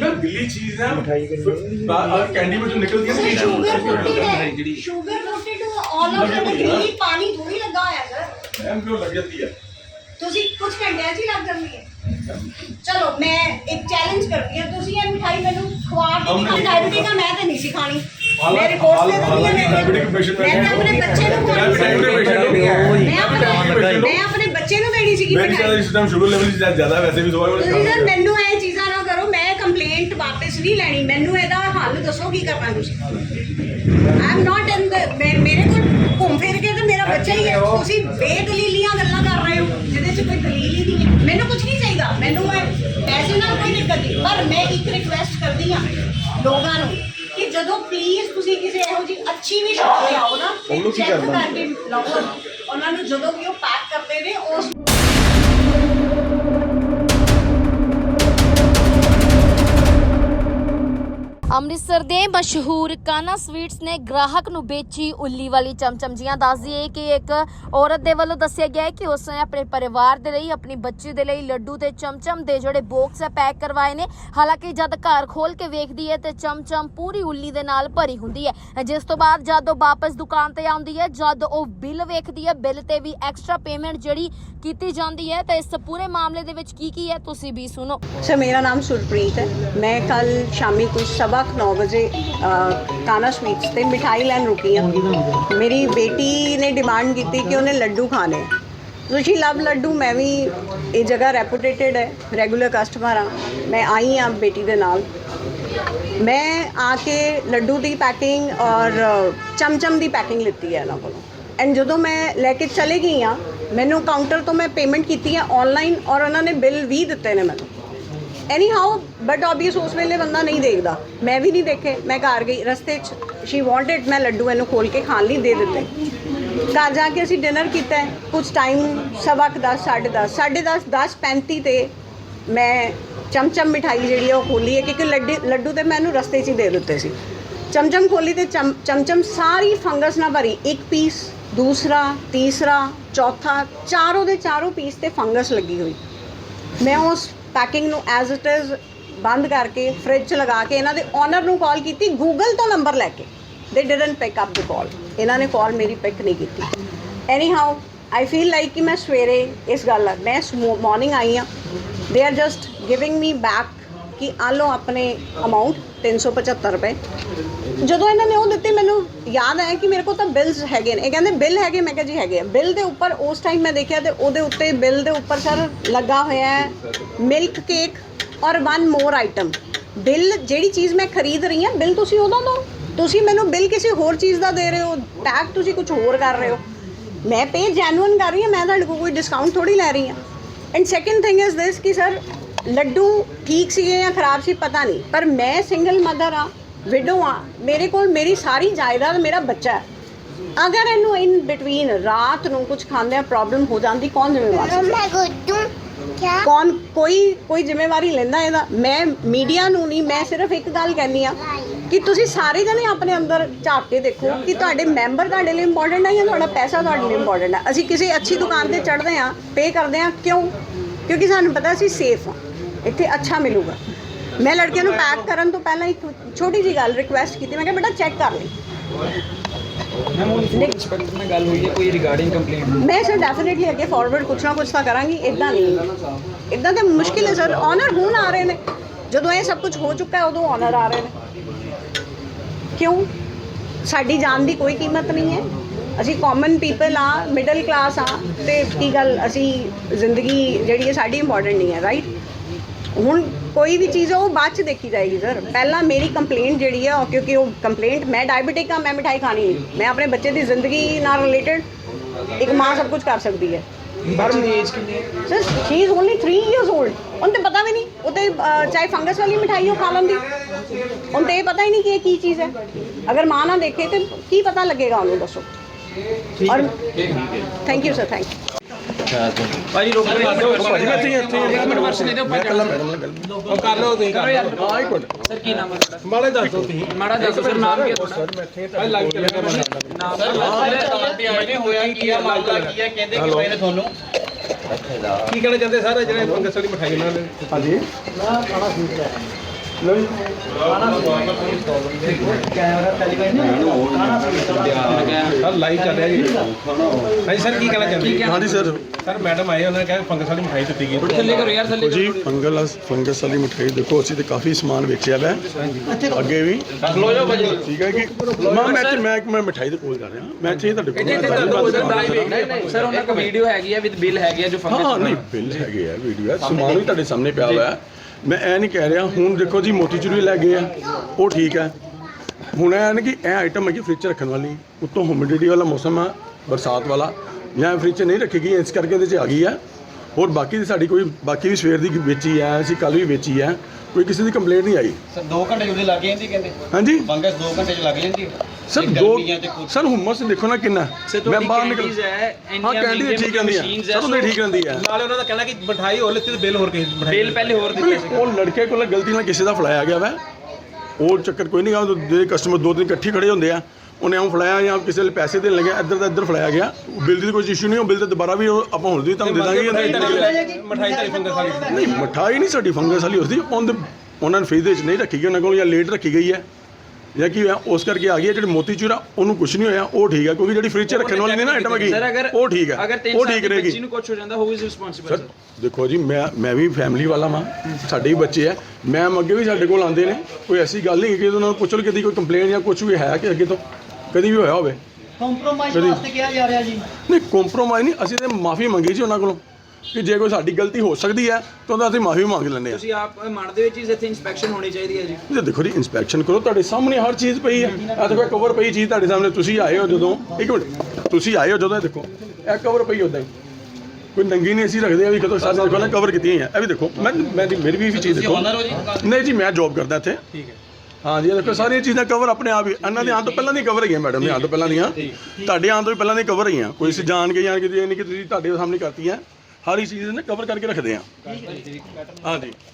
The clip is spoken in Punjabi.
ਮੈਂ ਦਿੱਲੀ ਚੀਜ਼ ਨਾ ਆ ਕੈਂਡੀ ਵਿੱਚ ਨਿਕਲਦੀ ਹੈ ਚੀਜ਼। ਸ਼ੂਗਰ ਕੋਟਡ ਹੈ sugar coated all over the Delhi ਪਾਣੀ ਥੋੜੀ ਲੱਗਾ ਹੋਇਆ ਸਰ। ਮੈਮ ਕਿਉਂ ਲੱਗ ਜਾਂਦੀ ਹੈ? ਤੁਸੀਂ ਕੁਝ ਘੰਟਿਆਂ 'ਚ ਹੀ ਲੱਗ ਜਾਂਦੀ ਹੈ। ਚਲੋ ਮੈਂ ਇੱਕ ਚੈਲੰਜ ਕਰਦੀ ਹਾਂ। ਤੁਸੀਂ ਇਹ ਮਿਠਾਈ ਮੈਨੂੰ ਖਵਾ ਕੇ ਦਿਖਾਓ। ਡਾਇਬੀਟਿਕ ਆ ਮੈਂ ਤੇ ਨਹੀਂ ਸਿਖਾਣੀ। ਮੈਂ ਰਿਪੋਰਟ ਦੇ ਦਿੰਦੀ ਹਾਂ ਮੈਂ ਡਾਇਬੀਟਿਕ ਪੇਸ਼ੈਂਟ ਮੈਂ ਤਾਂ ਆਪਣੇ ਬੱਚੇ ਨੂੰ ਖਵਾਉਣੀ ਮੈਂ ਆਪਣੇ ਮੈਂ ਆਪਣੇ ਬੱਚੇ ਨੂੰ ਦੇਣੀ ਸੀਗੀ ਮਿਠਾਈ। ਇਸ ਟਾਈਮ ਸ਼ੂਗਰ ਲੈਵਲ ਜ਼ਿਆਦਾ ਵੈਸੇ ਵੀ ਸਵਾਲ ਮੈਨੂੰ ਇਹ ਚੀਜ਼ਾਂ ਮੈਂ ਕੰਪਲੇਂਟ ਵਾਪਸ ਨਹੀਂ ਲੈਣੀ ਮੈਨੂੰ ਇਹਦਾ ਹੱਲ ਦੱਸੋ ਕੀ ਕਰਨਾ ਤੁਸੀਂ। ਆਈ ਐਮ ਨਾਟ ਇਨ ਮੇਰੇ ਕੋਲ ਘੁੰਮ ਫਿਰ ਕੇ ਤੇ ਮੇਰਾ ਬੱਚਾ ਹੀ ਹੈ। ਤੁਸੀਂ ਬੇਦਲੀਲੀਆਂ ਗੱਲਾਂ ਕਰ ਰਹੇ ਹੋ ਜਿਹਦੇ 'ਚ ਕੋਈ ਦਲੀਲ ਹੀ ਨਹੀਂ ਹੈ। ਮੈਨੂੰ ਕੁਝ ਨਹੀਂ ਚਾਹੀਦਾ। ਮੈਨੂੰ ਪੈਸੇ ਨਾਲ ਕੋਈ ਦਿੱਕਤ ਨਹੀਂ ਪਰ ਮੈਂ ਇੱਕ ਰਿਕੁਐਸਟ ਕਰਦੀ ਹਾਂ ਲੋਕਾਂ ਨੂੰ ਕਿ ਜਦੋਂ ਪਲੀਜ਼ ਤੁਸੀਂ ਕਿਸੇ ਇਹੋ ਜਿਹੀ ਅੱਛੀ ਵੀ ਸ਼ੌਪ ਤੇ ਆਓ ਨਾ ਉਹਨੂੰ ਕੀ ਕਰਨਾ? ਲਵੋ। ਉਹਨਾਂ ਨੂੰ ਜਦੋਂ ਵੀ ਉਹ ਪੈਕ ਕਰਦੇ ਨੇ ਉਸ ਅੰਮ੍ਰਿਤਸਰ ਦੇ ਮਸ਼ਹੂਰ ਕਾਨਾ ਸਵੀਟਸ ਨੇ ਗ੍ਰਾਹਕ ਨੂੰ ਵੇਚੀ ਉੱਲੀ ਵਾਲੀ ਚਮਚਮਜੀਆਂ। ਦੱਸ ਦਈਏ ਕਿ ਇੱਕ ਔਰਤ ਦੇ ਵੱਲੋਂ ਦੱਸਿਆ ਗਿਆ ਹੈ ਕਿ ਉਸ ਨੇ ਆਪਣੇ ਪਰਿਵਾਰ ਦੇ ਲਈ, ਆਪਣੀ ਬੱਚੀ ਦੇ ਲਈ ਲੱਡੂ ਤੇ ਚਮਚਮ ਦੇ ਜਿਹੜੇ ਬਾਕਸ ਹੈ ਪੈਕ ਕਰਵਾਏ ਨੇ। ਹਾਲਾਂਕਿ ਜਦ ਘਰ ਖੋਲ ਕੇ ਵੇਖਦੀ ਹੈ ਤੇ ਚਮਚਮ ਪੂਰੀ ਉੱਲੀ ਦੇ ਨਾਲ ਭਰੀ ਹੁੰਦੀ ਹੈ। ਜਿਸ ਤੋਂ ਬਾਅਦ ਜਦ ਉਹ ਵਾਪਸ ਦੁਕਾਨ ਤੇ ਆਉਂਦੀ ਹੈ, ਜਦ ਉਹ ਬਿੱਲ ਵੇਖਦੀ ਹੈ, ਬਿੱਲ ਤੇ ਵੀ ਐਕਸਟਰਾ ਪੇਮੈਂਟ ਜਿਹੜੀ ਕੀਤੀ ਜਾਂਦੀ ਹੈ, ਤਾਂ ਇਸ ਪੂਰੇ ਮਾਮਲੇ ਦੇ ਵਿੱਚ ਕੀ ਕੀ ਹੈ, ਤੁਸੀਂ ਵੀ ਸੁਣੋ। ਸਰ ਮੇਰਾ ਨਾਮ ਸੁਰਪ੍ਰੀਤ ਹੈ। ਮੈਂ ਕੱਲ ਸ਼ਾਮੀ ਕੁਝ ਸਵਾ ਸ਼ਾਰਪ 9 ਵਜੇ ਤਾਨਾ ਸਵੀਟਸ ਤੇ ਮਿਠਾਈ ਲੈਣ ਰੁਕੀ ਆ ਮੇਰੀ ਬੇਟੀ ਨੇ ਡਿਮਾਂਡ ਕੀਤੀ ਕਿ ਉਹਨੇ ਲੱਡੂ ਖਾਣੇ ਸੋ ਸ਼ੀ ਲਵ ਲੱਡੂ ਮੈਂ ਵੀ ਇਹ ਜਗ੍ਹਾ ਰੈਪੂਟੇਟਡ ਹੈ ਰੈਗੂਲਰ ਕਸਟਮਰ ਆ ਮੈਂ ਆਈ ਆ ਬੇਟੀ ਦੇ ਨਾਲ ਮੈਂ ਆ ਕੇ ਲੱਡੂ ਦੀ ਪੈਕਿੰਗ ਔਰ ਚਮਚਮ ਦੀ ਪੈਕਿੰਗ ਲਿੱਤੀ ਹੈ ਇਹਨਾਂ ਕੋਲੋਂ ਐਂਡ ਜਦੋਂ ਮੈਂ ਲੈ ਕੇ ਚਲੇ ਗਈ ਆ ਮੈਨੂੰ ਕਾਊਂਟਰ ਤੋਂ ਮੈਂ ਪੇਮੈਂਟ ਕੀਤੀ ਆ ਆਨਲਾਈਨ ਔਰ ਉਹਨਾਂ ਨੇ ਬਿੱਲ ਵੀ ਦਿੱਤੇ ਨੇ ਮੈਨੂੰ ਐਨੀ ਹਾਊ ਬਟ ਆਬਵੀਅਸ ਉਸ ਵੇਲੇ ਬੰਦਾ ਨਹੀਂ ਦੇਖਦਾ। ਮੈਂ ਵੀ ਨਹੀਂ ਦੇਖੇ। ਮੈਂ ਘਰ ਗਈ। ਰਸਤੇ 'ਚ ਸ਼ੀ ਵਾਂਟਡ ਮੈਂ ਲੱਡੂ ਇਹਨੂੰ ਖੋਲ ਕੇ ਖਾਣ ਲਈ ਦੇ ਦਿੱਤੇ। ਘਰ ਜਾ ਕੇ ਅਸੀਂ ਡਿਨਰ ਕੀਤਾ ਹੈ। ਕੁਝ ਟਾਈਮ ਸਵਾ ਕੁ ਦਸ, ਸਾਢੇ 10 ਸਾਢੇ 10 ਦਸ 35 ਤੇ ਮੈਂ ਚਮਚਮ ਮਿਠਾਈ ਜਿਹੜੀ ਆ ਉਹ ਖੋਲੀ ਹੈ। ਕਿਉਂਕਿ ਲੱਡੇ ਲੱਡੂ ਤੇ ਮੈਨੂੰ ਰਸਤੇ 'ਚ ਹੀ ਦੇ ਦਿੱਤੇ ਸੀ। ਚਮਚਮ ਖੋਲੀ ਤੇ ਚਮ- ਚਮਚਮ ਸਾਰੀ ਫੰਗਸ ਨਾਲ ਭਰੀ। ਇੱਕ ਪੀਸ ਦੂਸਰਾ ਤੀਸਰਾ ਚੌਥਾ ਚਾਰੋਂ ਦੇ ਚਾਰੋਂ ਪੀਸ ਤੇ ਫੰਗਸ ਲੱਗੀ ਹੋਈ। ਮੈਂ ਉਸ ਪੈਕਿੰਗ ਨੂੰ ਐਜ਼ ਇਟ ਇਜ਼ ਬੰਦ ਕਰਕੇ ਫ੍ਰਿਜ 'ਚ ਲਗਾ ਕੇ ਇਹਨਾਂ ਦੇ ਓਨਰ ਨੂੰ ਕਾਲ ਕੀਤੀ ਗੂਗਲ ਤੋਂ ਨੰਬਰ ਲੈ ਕੇ। They didn't pick up the call ਇਹਨਾਂ ਨੇ ਕਾਲ ਮੇਰੀ ਪਿਕ ਨਹੀਂ ਕੀਤੀ। Anyhow I feel like ਕਿ ਮੈਂ ਸਵੇਰੇ ਇਸ ਗੱਲ ਮੈਂ ਮਾਰਨਿੰਗ ਆਈ ਆ they are just giving me back ਕਿ ਆ ਲਓ ਆਪਣੇ ਅਮਾਉਂਟ 375 ਰੁਪਏ। ਜਦੋਂ ਇਹਨਾਂ ਨੇ ਉਹ ਦਿੱਤੇ, ਮੈਨੂੰ ਯਾਦ ਆਇਆ ਕਿ ਮੇਰੇ ਕੋਲ ਤਾਂ ਬਿਲਸ ਹੈਗੇ ਨੇ। ਇਹ ਕਹਿੰਦੇ ਬਿੱਲ ਹੈਗੇ? ਮੈਂ ਕਿਹਾ, ਜੀ ਹੈਗੇ ਆ। ਬਿੱਲ ਦੇ ਉੱਪਰ ਉਸ ਟਾਈਮ ਮੈਂ ਦੇਖਿਆ ਤੇ ਉਹਦੇ ਉੱਤੇ ਬਿੱਲ ਦੇ ਉੱਪਰ ਸਰ ਲੱਗਾ ਹੋਇਆ ਹੈ ਮਿਲਕ ਕੇਕ ਔਰ ਵਨ ਮੋਰ ਆਈਟਮ ਬਿੱਲ ਜਿਹੜੀ ਚੀਜ਼ ਮੈਂ ਖਰੀਦ ਰਹੀ ਹਾਂ ਬਿੱਲ ਤੁਸੀਂ ਉਹਦਾ ਦੋ ਤੁਸੀਂ ਮੈਨੂੰ ਬਿੱਲ ਕਿਸੇ ਹੋਰ ਚੀਜ਼ ਦਾ ਦੇ ਰਹੇ ਹੋ ਪੈਕ ਤੁਸੀਂ ਕੁਝ ਹੋਰ ਕਰ ਰਹੇ ਹੋ। ਮੈਂ ਪੇ ਜੈਨੂਇਨ ਕਰ ਰਹੀ ਹਾਂ, ਮੈਂ ਤੁਹਾਡੇ ਕੋਲ ਕੋਈ ਡਿਸਕਾਊਂਟ ਥੋੜੀ ਲੈ ਰਹੀ ਹਾਂ। And second thing is this ਕਿ ਸਰ ਲੱਡੂ ਠੀਕ ਸੀਗੇ ਜਾਂ ਖਰਾਬ ਸੀ ਪਤਾ ਨਹੀਂ ਪਰ ਮੈਂ ਸਿੰਗਲ ਮਦਰ ਆ ਵਿਡੋ ਆ ਮੇਰੇ ਕੋਲ ਮੇਰੀ ਸਾਰੀ ਜਾਇਦਾਦ ਮੇਰਾ ਬੱਚਾ ਹੈ। ਅਗਰ ਇਹਨੂੰ ਇਨ ਬਿਟਵੀਨ ਰਾਤ ਨੂੰ ਕੁਝ ਖਾਂਦੇ ਆ ਪ੍ਰੋਬਲਮ ਹੋ ਜਾਂਦੀ ਕੌਣ ਜ਼ਿੰਮੇਵਾਰ ਸੀ? ਮੈਂ ਗੁੱਡੂ ਕਿਆ? ਕੌਣ ਕੋਈ ਕੋਈ ਜ਼ਿੰਮੇਵਾਰੀ ਲੈਂਦਾ ਇਹਦਾ? ਮੈਂ ਮੀਡੀਆ ਨੂੰ ਨਹੀਂ ਮੈਂ ਸਿਰਫ ਇੱਕ ਗੱਲ ਕਹਿੰਦੀ ਆ ਕਿ ਤੁਸੀਂ ਸਾਰੇ ਜਣੇ ਆਪਣੇ ਅੰਦਰ ਝਾਕ ਕੇ ਦੇਖੋ ਕਿ ਤੁਹਾਡੇ ਮੈਂਬਰ ਤੁਹਾਡੇ ਲਈ ਇੰਪੋਰਟੈਂਟ ਆ ਜਾਂ ਤੁਹਾਡਾ ਪੈਸਾ ਤੁਹਾਡੇ ਲਈ ਇੰਪੋਰਟੈਂਟ ਆ ਅਸੀਂ ਕਿਸੇ ਅੱਛੀ ਦੁਕਾਨ ਤੇ ਚੜਦੇ ਆ ਪੇ ਕਰਦੇ ਆ ਕਿਉਂ? ਕਿਉਂਕਿ ਸਾਨੂੰ ਪਤਾ ਅਸੀਂ ਸੇਫ ਆ ਇੱਥੇ ਅੱਛਾ ਮਿਲੂਗਾ। ਮੈਂ ਲੜਕਿਆਂ ਨੂੰ ਪੈਕ ਕਰਨ ਤੋਂ ਪਹਿਲਾਂ ਇੱਕ ਛੋਟੀ ਜੀ ਗੱਲ ਰਿਕੁਐਸਟ ਕੀਤੀ। ਮੈਂ ਕਿਹਾ ਬੇਟਾ ਚੈੱਕ ਕਰ ਲਈ। ਮੈਮ ਉਹ ਇੰਸਪੈਕਟਰ ਨਾਲ ਗੱਲ ਹੋਈ ਹੈ ਕੋਈ ਰਿਗਾਰਡਿੰਗ ਕੰਪਲੇਂਟ ਮੈਂ ਸਰ ਡੈਫੀਨਿਟਲੀ ਅੱਗੇ ਫਾਰਵਰਡ ਕੁਛ ਨਾ ਕੁਛ ਤਾਂ ਕਰਾਂਗੀ ਇਦਾਂ ਨਹੀਂ। ਇਦਾਂ ਤੇ ਮੁਸ਼ਕਿਲ ਹੈ ਸਰ। ਆਨਰ ਹੁਣ ਆ ਰਹੇ ਨੇ। ਜਦੋਂ ਇਹ ਸਭ ਕੁਝ ਹੋ ਚੁੱਕਾ ਹੈ ਉਦੋਂ ਆਨਰ ਆ ਰਹੇ ਨੇ। ਕਿਉਂ? ਸਾਡੀ ਜਾਨ ਦੀ ਕੋਈ ਕੀਮਤ ਨਹੀਂ ਹੈ। ਅਸੀਂ ਕਾਮਨ ਪੀਪਲ ਆ ਮਿਡਲ ਕਲਾਸ ਆ ਤੇ ਕੀ ਗੱਲ ਅਸੀਂ ਜ਼ਿੰਦਗੀ ਜਿਹੜੀ ਹੈ ਸਾਡੀ ਇੰਪੋਰਟੈਂਟ ਨਹੀਂ ਹੈ ਰਾਈਟ ਹੁਣ ਕੋਈ ਵੀ ਚੀਜ਼ ਆ ਉਹ ਬਾਅਦ ਚ ਦੇਖੀ ਜਾਏਗੀ ਸਰ ਪਹਿਲਾਂ ਮੇਰੀ ਕੰਪਲੇਂਟ ਜਿਹੜੀ ਆ ਕਿਉਂਕਿ ਉਹ ਕੰਪਲੇਂਟ ਮੈਂ ਡਾਇਬੀਟਿਕ ਆ ਮੈਂ ਮਿਠਾਈ ਖਾਣੀ ਨਹੀਂ। ਮੈਂ ਆਪਣੇ ਬੱਚੇ ਦੀ ਜ਼ਿੰਦਗੀ ਨਾਲ ਰਿਲੇਟਡ ਇੱਕ ਮਾਂ ਸਭ ਕੁਝ ਕਰ ਸਕਦੀ ਹੈ। ਪਰ ਏਜ ਕਿੰਨੀ ਹੈ? Sir she is only 3 years old ਉਹਨੂੰ ਤੇ ਪਤਾ ਵੀ ਨਹੀਂ ਉਹ ਤੇ ਅਹ, ਚਾਹੇ ਫੰਗਸ ਵਾਲੀ ਮਿਠਾਈ ਉਹ ਖਾ ਲੈਂਦੀ। ਉਹਨੂੰ ਤੇ ਇਹ ਪਤਾ ਹੀ ਨਹੀਂ ਕਿ ਇਹ ਕੀ ਚੀਜ਼ ਹੈ। ਅਗਰ ਮਾਂ ਨਾ ਦੇਖੇ ਤੇ ਕੀ ਪਤਾ ਲੱਗੇਗਾ ਉਹਨੂੰ ਦੱਸੋ। ਔਰ thank you sir thank you ਭਾਜੀ ਰੋਕ ਭਾਜੀ ਮੈਂ ਇੱਥੇ ਇੱਥੇ ਇੱਕ ਮਿੰਟ ਵਰਸ਼ਨ ਦੇ ਉੱਪਰ ਉਹ ਕਰ ਲਓ ਤੁਸੀਂ ਕਰ ਲਓ। ਹਾਂ ਇੱਕ ਸਰ ਕੀ ਨਾਮ ਹੈ ਤੁਹਾਡਾ? ਮਾੜੇ ਦੱਸ ਦਿਓ ਤੁਸੀਂ। ਮਾੜਾ ਦੱਸੋ ਸਰ ਨਾਮ ਕੀ ਹੈ ਤੁਹਾਡਾ? ਸਰ ਮੈਂ ਇੱਥੇ ਤਾਂ ਲੱਗ ਕੇ ਲੱਗਾ ਮੈਂ ਨਾਮ ਕੀ ਕਹਿਣਾ ਚਾਹੁੰਦੇ ਸਾਰੇ ਜਿਹੜੇ ਫੰਗਸ ਵਾਲੀ ਮਠਾਈ ਨਾਲ ਹਾਂਜੀ। ਸਰ ਲਾਈਵ ਚੱਲ ਰਿਹਾ ਜੀ। ਹਾਂਜੀ ਸਰ ਕੀ ਕਹਿਣਾ ਚਾਹੁੰਦੇ? ਹਾਂਜੀ ਸਰ। ਸਰ ਮੈਡਮ ਆਏ ਉਹਨਾਂ ਨੇ ਕਿਹਾ ਫੰਗਸ ਵਾਲੀ ਮਿਠਾਈ ਦਿੱਤੀ ਗਈ ਥੱਲੇ ਕਰੋ ਯਾਰ ਥੱਲੇ ਜੀ ਫੰਗਸ ਫੰਗਸ ਵਾਲੀ ਮਠਿਆਈ ਦੇਖੋ ਅਸੀਂ ਤੇ ਕਾਫੀ ਸਮਾਨ ਵੇਚਿਆ ਵਾ। ਅੱਗੇ ਵੀ। ਖਲੋ ਜਾਓ ਭਾਜੀ। ਠੀਕ ਹੈ ਕਿ ਮੈਂ ਮੈਂ ਇੱਥੇ- ਮੈਂ ਮੈਂ ਮਠਾਈ ਦੇ ਕੋਲ ਕਰ ਰਿਹਾ। ਮੈਂ ਇੱਥੇ ਤੁਹਾਡੇ ਕੋਲ ਨਹੀਂ ਨਹੀਂ ਸਰ ਉਹਨਾਂ ਕੋਲ ਵੀਡੀਓ ਹੈਗੀ ਹੈ ਵਿਦ ਬਿੱਲ ਹੈਗੀ ਹੈ ਜੋ ਹਾਂ ਹਾਂ ਨਹੀਂ ਬਿੱਲ ਹੈਗੇ ਆ ਵੀਡੀਓ ਹੈ ਸਮਾਨ ਵੀ ਤੁਹਾਡੇ ਸਾਹਮਣੇ ਪਿਆ ਹੋਇਆ। ਹੈ ਮੈਂ ਇਹ ਨਹੀਂ ਕਹਿ ਰਿਹਾ ਹੁਣ ਦੇਖੋ ਜੀ ਮੋਤੀ ਚੂਰੀ ਲੈ ਗਏ ਆ। ਉਹ ਠੀਕ ਹੈ। ਹੁਣ ਇਹ ਨਾ ਕਿ ਇਹ ਆਈਟਮ ਹੈਗੀ ਫ੍ਰਿਜ 'ਚ ਰੱਖਣ ਵਾਲੀ। ਉੱਤੋਂ ਹਿਊਮਿਡਿਟੀ ਵਾਲਾ ਮੌਸਮ ਆ ਬਰਸਾਤ ਵਾਲਾ। ਜਾਂ ਫ੍ਰਿਜ 'ਚ ਨਹੀਂ ਰੱਖੀ ਗਈ ਇਸ ਕਰਕੇ ਇਹਦੇ 'ਚ ਆ ਗਈ ਹੈ ਹੋਰ ਬਾਕੀ ਦੀ ਸਾਡੀ ਕੋਈ ਬਾਕੀ ਵੀ ਸਵੇਰ ਦੀ ਵੇਚੀ ਹੈ ਅਸੀਂ ਕੱਲ ਵੀ ਵੇਚੀ ਹੈ ਕੋਈ ਕਿਸੇ ਦੀ ਕੰਪਲੇਂਟ ਨਹੀਂ ਆਈ। ਸਰ 2 ਘੰਟੇ ਉਹਦੇ ਲੱਗ ਜਾਂਦੀ ਕਹਿੰਦੇ? ਹਾਂਜੀ? ਫੰਗਸ 2 ਘੰਟੇ ਚ ਲੱਗ ਜਾਂਦੀ ਸਰ ਜੇ ਦੋ ਸਰ ਹੁਮਸ ਦੇਖੋ ਨਾ ਕਿੰਨਾ। ਮੈਂ ਬਾਹਰ ਨਿਕਲ ਹੈ ਹਾਂ ਇੰਨੀਆਂ ਕੈਂਡੀ ਮਹਿੰਗੀਆਂ ਠੀਕ ਰਹਿੰਦੀ ਹੈ machines ਸਰ ਉਹਦੇ ਠੀਕ ਰਹਿੰਦੀ ਹੈ ਨਾਲੇ ਉਹਨਾਂ ਦਾ ਕਹਿਣਾ ਕਿ ਮਿਠਾਈ ਹੋਰ ਲਿੱਤੀ ਤੇ ਬਿੱਲ ਹੋਰ ਕਿਸੇ ਮਿਠਾਈ ਬਿੱਲ ਪਹਿਲੇ ਹੋਰ ਦਿੱਤੇ ਸੀ ਉਹ ਲੜਕੇ ਕੋਲ ਗਲਤੀ ਨਾਲ ਕਿਸੇ ਦਾ ਫੜਾਇਆ ਗਿਆ ਵਾ। ਉਹ ਚੱਕਰ ਕੋਈ ਨਹੀਂ ਗਾ ਜਿਹੜੇ ਕਸਟਮਰ ਦੋ ਦਿਨ ਇਕੱਠੇ ਖੜੇ ਹੁੰਦੇ ਆ। ਉਹਨੇ ਆਉਂ ਫੜਾਇਆ ਜਾਂ ਕਿਸੇ ਲਈ ਪੈਸੇ ਦੇਣ ਲੱਗਿਆ ਇੱਧਰ ਦਾ ਇੱਧਰ ਫੜਾਇਆ ਗਿਆ। ਬਿੱਲ ਦੀ ਕੋਈ ਇਸ਼ੂ ਨਹੀਂ ਉਹ ਬਿੱਲ ਤੇ ਦੁਬਾਰਾ ਵੀ ਉਹ ਆਪਾਂ ਹੁਣ ਦੀ ਤੁਹਾਨੂੰ ਦੇ ਦਾਂਗੇ। ਮਿਠਾਈ ਨਹੀਂ ਤੁਹਾਡੀ ਮਿਠਾਈ ਤੁਹਾਡੀ ਫੰਗਸ ਵਾਲੀ। ਨਹੀਂ ਮਠਾਈ ਨਹੀਂ ਸਾਡੀ ਫੰਗਸ ਵਾਲੀ ਉਹਦੇ ਉਹਨਾਂ ਨੇ ਫ੍ਰਿਜ ਦੇ ਵਿੱਚ ਨਹੀਂ ਰੱਖੀ ਗਈ ਉਹਨਾਂ ਕੋਲ ਜਾਂ ਲੇਟ ਰੱਖੀ ਗਈ ਹੈ। ਜਾਂ ਕੀ ਹੋਇਆ ਉਸ ਕਰਕੇ ਆ ਗਈ ਹੈ ਜਿਹੜੀ ਮੋਤੀ ਚੂਰਾ ਉਹਨੂੰ ਕੁਝ ਨਹੀਂ ਹੋਇਆ ਉਹ ਠੀਕ ਹੈ ਕਿਉਂਕਿ ਜਿਹੜੀ ਫ੍ਰਿਜ 'ਚ ਰੱਖਣ ਵਾਲੀ ਨਹੀਂ ਨਾ ਆਈਟਮ ਹੈਗੀ ਉਹ ਠੀਕ ਹੈ ਅਗਰ 3 ਉਹ ਠੀਕ ਰਹੇਗੀ। ਬੱਚੀ ਨੂੰ ਕੁਝ ਹੋ ਜਾਂਦਾ ਹੂ ਇਜ਼ ਰਿਸਪੌਂਸਿਬਲ ਸਰ ਦੇਖੋ ਜੀ ਮੈਂ ਮੈਂ ਵੀ ਫੈਮਿਲੀ ਵਾਲਾ ਮਾਂ ਸਾਡੇ ਵੀ ਬੱਚੇ ਆ ਮੈਂ ਅੱਗੇ ਵੀ ਸਾਡੇ ਕੋਲ ਆਉਂਦੇ ਨੇ ਕੋਈ ਐਸੀ ਗੱਲ ਨਹੀਂ ਕਿ ਉਹਨਾਂ ਨੂੰ ਪੁੱਛ ਕਦੀ ਕੋਈ ਕੰਪਲੇਂਟ ਜਾਂ ਕੁਝ ਵੀ ਹੈ ਕਿ ਅੱਗੇ ਤੋਂ। ਕਦੀ ਵੀ ਹੋਇਆ ਹੋਵੇ। ਕੰਪਰੋਮਾਈਜ਼ ਕਦੀ- ਵਾਸਤੇ ਕਿਹਾ ਜਾ ਰਿਹਾ ਜੀ। ਨਹੀਂ ਕੰਪਰੋਮਾਈਜ਼ ਨਹੀਂ ਅਸੀਂ ਤੇ ਮਾਫੀ ਮੰਗੀ ਜੀ ਉਹਨਾਂ ਕੋਲੋਂ ਕਿ ਜੇ ਕੋਈ ਸਾਡੀ ਗਲਤੀ ਹੋ ਸਕਦੀ ਹੈ ਤਾਂ ਉਹਦਾ ਅਸੀਂ ਮਾਫੀ ਮੰਗ ਲੈਂਦੇ ਹਾਂ। ਤੁਸੀਂ ਆਪ ਮੰਨਦੇ ਹੋ ਇਹ ਚੀਜ਼ ਇੱਥੇ ਇਨਸਪੈਕਸ਼ਨ ਹੋਣੀ ਚਾਹੀਦੀ ਹੈ ਜੀ। ਜੇ ਦੇਖੋ ਜੀ ਇਨਸਪੈਕਸ਼ਨ ਕਰੋ ਤੁਹਾਡੇ ਸਾਹਮਣੇ ਹਰ ਚੀਜ਼ ਪਈ ਹੈ। ਇਹ ਦੇਖੋ ਕਵਰ ਪਈ ਚੀਜ਼ ਤੁਹਾਡੇ ਸਾਹਮਣੇ ਤੁਸੀਂ ਆਏ ਹੋ ਜਦੋਂ ਇੱਕ ਮਿੰਟ ਤੁਸੀਂ ਆਏ ਹੋ ਜਦੋਂ ਇਹ ਦੇਖੋ ਇਹ ਕਵਰ ਪਈ ਉਦਾਂ ਹੀ। ਕੋਈ ਨੰਗੀ ਨਹੀਂ ਅਸੀਂ ਰੱਖਦੇ ਆ ਵੀ ਕਦੋਂ ਸਾਡੇ ਦੇਖੋ ਨਾ ਕਵਰ ਕੀਤੀਆਂ ਹੋਈਆਂ। ਇਹ ਵੀ ਦੇਖੋ ਮੈਂ ਮੈਂ ਮੇਰੀ ਵੀ ਚੀਜ਼ ਦੇਖੋ। ਹੋ ਨਹੀਂ ਜੀ ਮੈਂ ਜੌਬ ਕਰਦਾ ਇੱਥੇ। ਠੀਕ ਹੈ। ਹਾਂ ਜੀ ਇਹ ਦੇਖੋ ਸਾਰੀਆਂ ਚੀਜ਼ਾਂ ਕਵਰ ਆਪਣੇ ਆਪ ਹੀ ਇਹਨਾਂ ਦੇ ਆਉਣ ਤੋਂ ਪਹਿਲਾਂ ਦੀ ਕਵਰ ਹੈਗੀਆਂ ਮੈਡਮ ਦੇ ਆਉਣ ਤੋਂ ਪਹਿਲਾਂ ਦੀਆਂ। ਤੁਹਾਡੇ ਆਉਣ ਤੋਂ ਵੀ ਪਹਿਲਾਂ ਦੀ ਕਵਰ ਹੈਗੀਆਂ। ਕੋਈ ਅਸੀਂ ਜਾਣ ਕੇ ਜਾਣ ਕੇ ਇਹ ਨਹੀਂ ਕਿ ਤੁਸੀਂ ਤੁਹਾਡੇ ਸਾਹਮਣੇ ਕਰਤੀਆਂ ਹਰ ਇੱਕ ਚੀਜ਼ ਨੇ ਕਵਰ ਕਰਕੇ ਰੱਖਦੇ ਆ। ਹਾਂ ਜੀ।